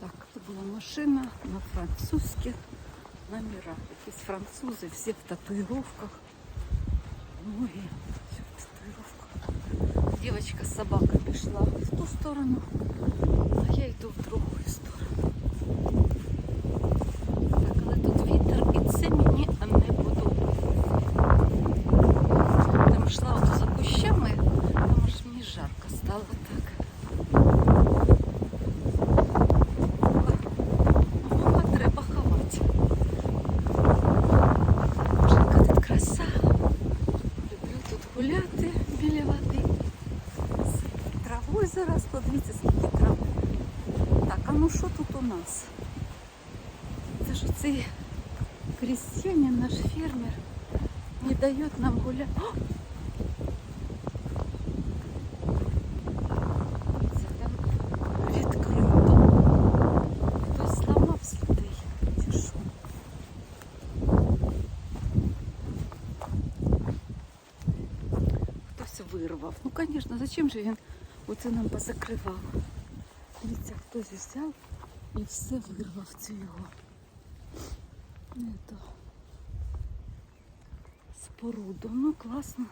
Так, это была машина на французских номерах. Якісь французи, всі в татуировках. Многие все в татуировках. Девочка с собакой пришла в ту сторону, а я йду в другую сторону. Так, але тут вітер, і це мені не подобається. Там йшла ото за кущами, тому ж мені жарко стало так. ну що тут у нас? Це ж цей крестьянин, наш фермер, не дає нам гуляти. О! Це там відкрито. Хтось зламався людей. Чи що? Хтось вирвав. Ну, звісно, зачем же він оце нам позакривав? Дивіться, хтось взяв І все вирвав цю його. Это, споруду. Ну, класно.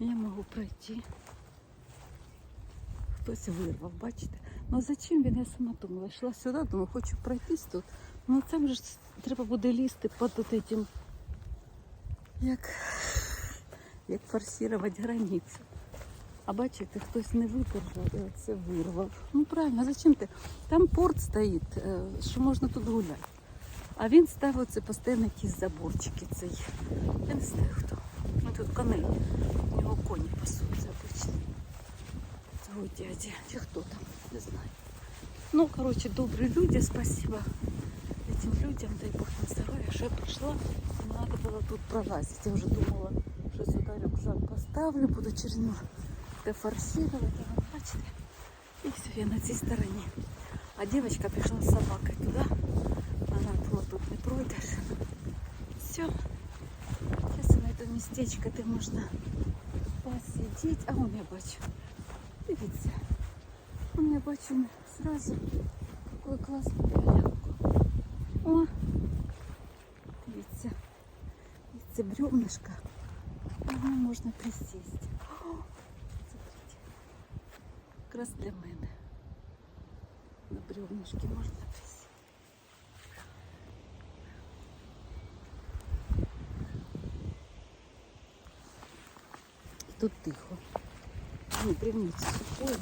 Я можу пройти. Хтось вирвав, бачите? Ну а зачем він? Я сама думала. Йшла сюди, думаю, хочу пройтись тут. Ну там же ж треба буде лізти під этим, як, як форсувати границю. А бачите, хтось не видержав і оце вирвав. Ну правильно, а зачем ти? Там порт стоїть, е, що можна тут гуляти. А він ставив це постійно якісь заборчики цей. Я не знаю хто. Ну тут коней. У нього коні пасуться обично. Цього дяді. Чи хто там, не знаю. Ну, коротше, добрі люди, спасибо этим людям, дай Бог на здоров'я, що я прийшла, не треба було тут пролазити. Я вже думала, що сюди рюкзак поставлю, буду через нього де форсувати, а от бачите. І все, я на цій стороні. А девочка пішла з собакою туди. Вона думала, тут не пройдеш. Все. Зараз я знайду містечко, де можна посидіти. А вон я бачу. Дивіться. Вон я бачу сразу таку класну полянку. О! Дивіться. І це бревнышко. На ньому можна присісти. Якраз для мене. На бревнышке можна присісти. Тут тихо. Ну, бревно це сухое.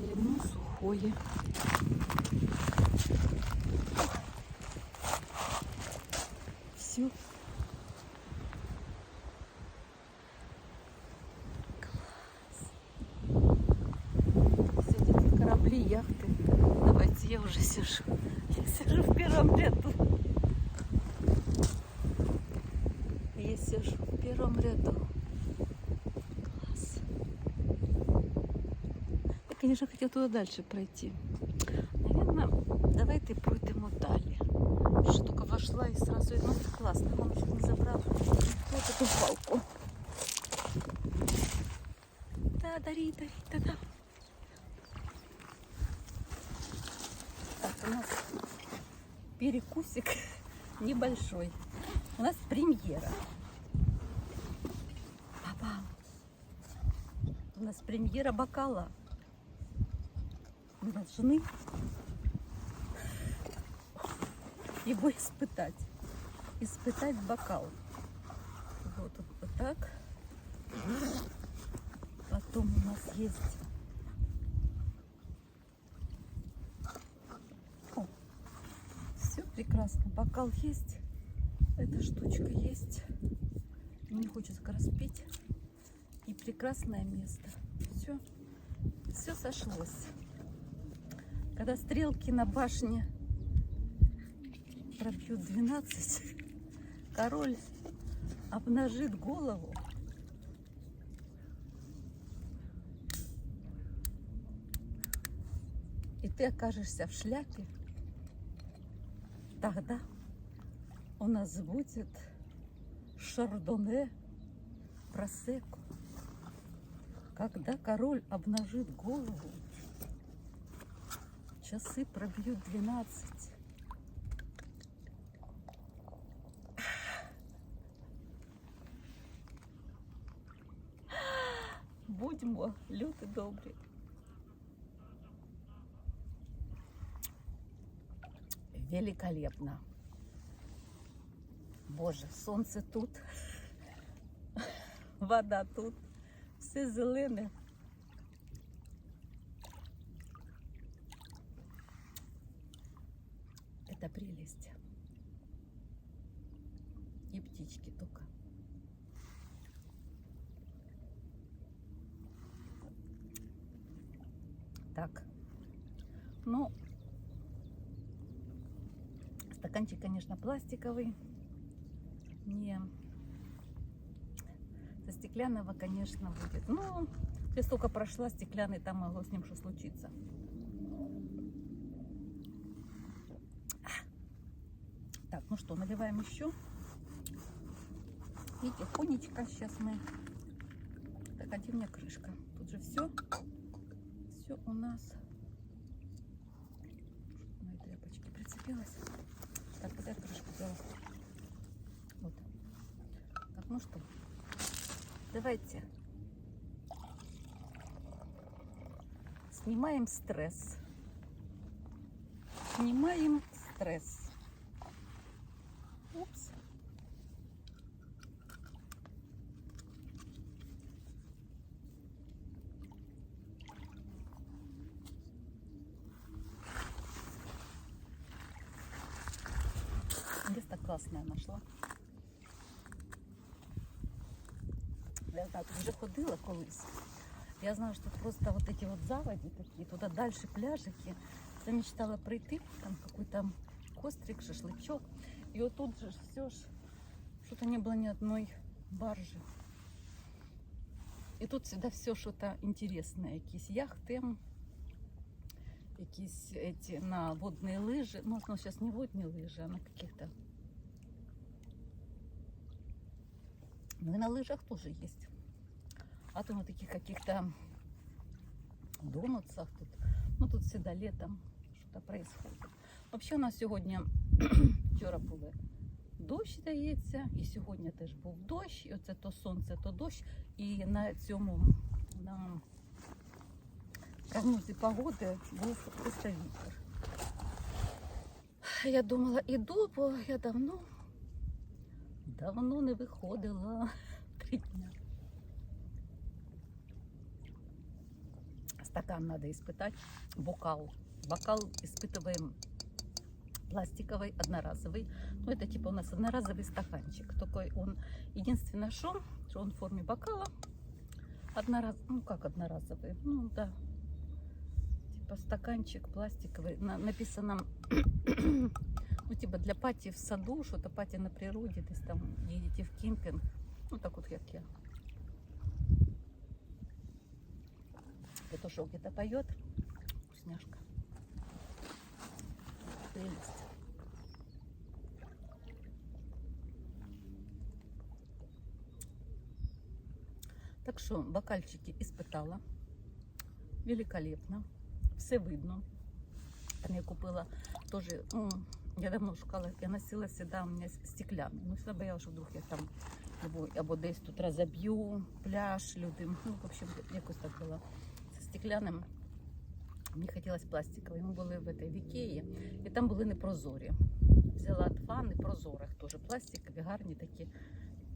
Бревно сухое. Все. Класс. Все эти корабли, яхты. Давайте я уже сижу. Я сижу в первом ряду. Я сижу в первом ряду. Класс. Я, конечно, хотела туда дальше пройти. Наверное, давайте пройдемо далі. Що тільки вошла і сразу, перекусик небольшой. У нас премьера. Папа, у нас премьера бокала. Мы должны его испытать. Испытать бокал. Вот вот так. Потом у нас есть все прекрасно. Бокал есть. Эта штучка есть. Мне хочется как. И прекрасное место. Все. Все сошлось. Когда стрелки на башне пробьют 12, король обнажит голову. И ты окажешься в шляпе, тогда у нас будет шардоне просеку. Когда король обнажит голову, часы пробьют 12. Будьмо, люди добрі. Великолепно. Боже, сонце тут, вода тут, все зелене. Это прелесть. И птички только. Так. Ну, стаканчик, конечно, пластиковый. Не со стеклянного, конечно, будет. Но если только прошла стеклянный, там могло с ним что случиться. Так, ну что, наливаем еще. И тихонечко сейчас мы... Так, а где у меня крышка? Тут же все. Все у нас... На тряпочке прицепилась. Так, куда я крышку взяла? Вот. Так, ну что, давайте снимаем стресс. Снимаем стресс. Упс. Место классное нашла. Я так вже ходила колись. Я знаю, що тут просто вот эти вот заводи такие, туда дальше пляжики. Я мечтала прийти, там какой-то кострик, шашлычок. И вот тут же все ж, что-то не было ни одной баржи. І тут всегда все что-то интересное. Якісь яхти, якісь эти на водные лыжи. Ну, ну сейчас не водные лыжи, а на каких-то. Ну и на лыжах тоже есть. А то на таких каких-то донутсах тут. Ну тут всегда летом что-то происходит. Вообще у нас сьогодні вчора були дощ, здається, і сьогодні теж був дощ. І оце то сонце, то дощ. І на цьому на прогнозі погоди був просто вітер. Я думала, іду, бо я давно, давно не виходила три дня. Стакан надо испытать, бокал. Бокал испытываем пластиковый, одноразовый. Ну, это типа у нас одноразовый стаканчик. Такой он, единственное, что, что он в форме бокала. Однораз, ну как одноразовый, ну да. Типа стаканчик пластиковый. На- написано, ну типа для пати в саду, что-то пати на природе, то есть там едете в кемпинг. Ну так вот, как я. Петушок где-то поет. Вкусняшка. Прелесть. Так що бокальчики іспитала. Великолепно. Все видно. Там я купила тоже, я давно шукала, я носила всегда у меня стеклянный. Ну, всегда боялась, що вдруг я там або, або десь тут розоб'ю, пляж, люди. Ну, в общем, якось так було. З стеклянним. Мені хотілося пластиковий. Ми були в этой в Ікеї, і там були непрозорі. Взяла два непрозорих, теж пластикові, гарні такі.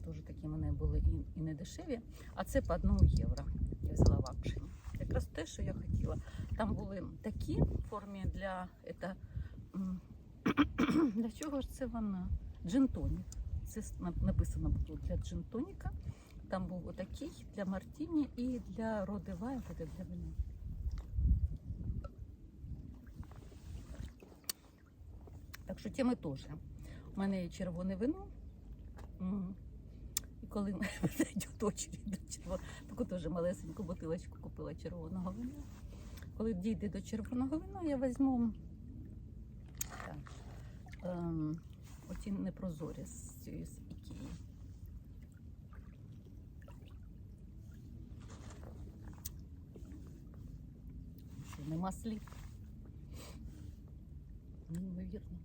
Теж такі вони були і, і не дешеві. А це по одному євро. Я взяла в акшені. Якраз те, що я хотіла. Там були такі в формі для это, м, для чого ж це вона? Джин-тонік. Це написано було для джин-тоніка. Там був отакий для мартіні і для роди вайн, це для вина. Так що теми теж. У мене є червоне вино. І коли йдуть очередь до червоного, таку теж малесеньку бутилочку купила червоного вина. Коли дійде до червоного вина, я візьму ем, оті непрозорі з цієї з ікеї. Що, нема слів. неймовірно.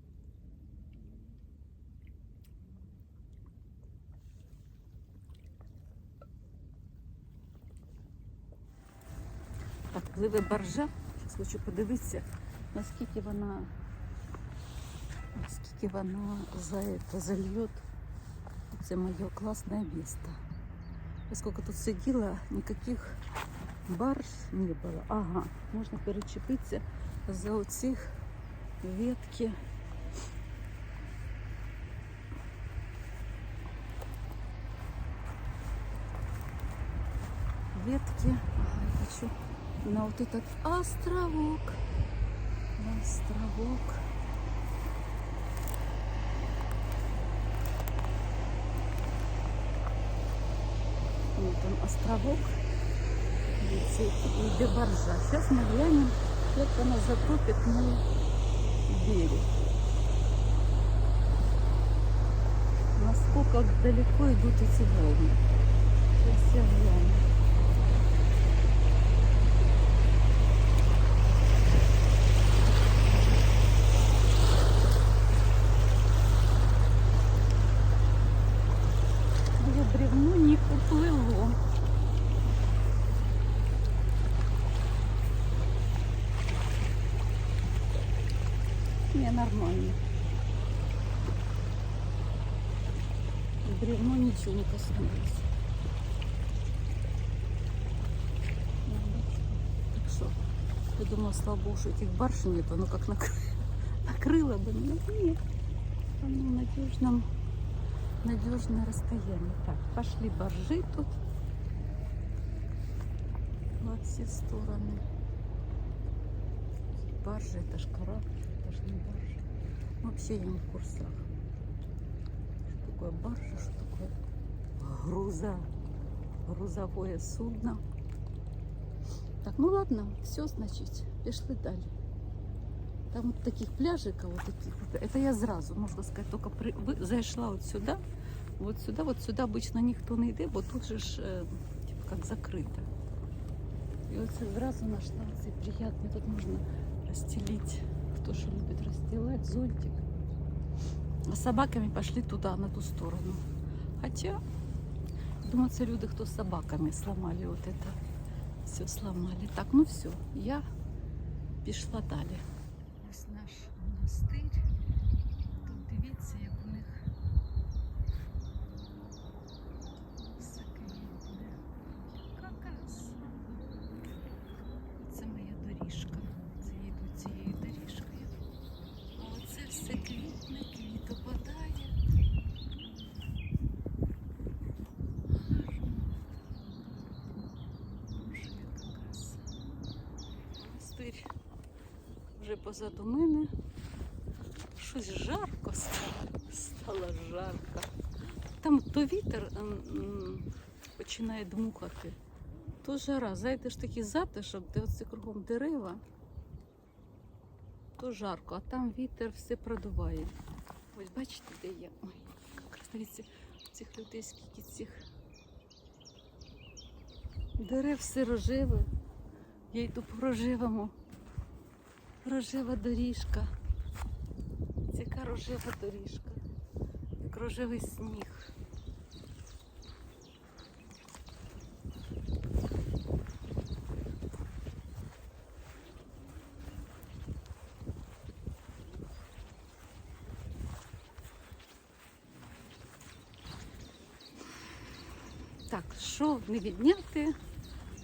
Так, пливе баржа. Зараз хочу подивитися, наскільки вона наскільки вона за это зальет. Це моє класне місто. Я сколько тут сиділа, ніяких барж не було. Ага, можна перечепитися за оцих ветки. Ветки. Ага, я хочу на вот этот островок. На островок. Островок. И йде баржа. Сейчас мы глянем, как она затопит мой берег. Насколько далеко идут эти волны. Сейчас я гляну. Твоє бревно не поплило. Не, нормально. Бревно коснулось. Так что, я думала, слава богу, что этих барж нету, ну как накры- накрыло бы, но нет. Оно в надежном, надежное расстояние. Так, пошли боржи тут во все стороны. Баржа, это ж корабль, это ж не баржа. Вообще я не в курсах. Что такое баржа, что такое груза, грузовое судно. Так, ну ладно, все, значит, пішли далі. Там вот таких пляжиков, вот таких, вот, это я зразу, можна сказати, только при, ви- зайшла от сюди, вот сюди, вот сюди обично ніхто не йде, бо тут же ж, е, типу, як закрито. І оце зразу знайшла цей приятний, тут можна розстелити, хто що любить розстилати, зонтик. А з собаками пішли туди, на ту сторону. Хоча, думаю, це люди, хто з собаками сломали вот это. Все сломали. Так, ну все, я пішла далі. Позаду мене. Щось жарко стало. Стало жарко. Там то вітер ем, починає дмухати, то жара. Ж такий затишок, де оце кругом дерева, то жарко, а там вітер все продуває. Ось бачите, де я? Ой, дивіться, цих людей скільки цих дерев все рожеве. Я йду по рожевому. Рожева доріжка. Яка рожева доріжка. Як рожевий сніг. Так, що не відняти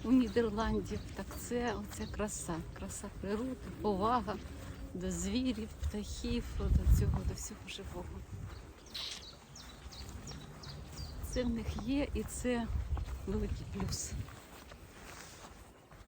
у Нідерландів, так це оця краса. Краса природи, повага до звірів, птахів, до цього, до всього живого. Це в них є і це великий плюс.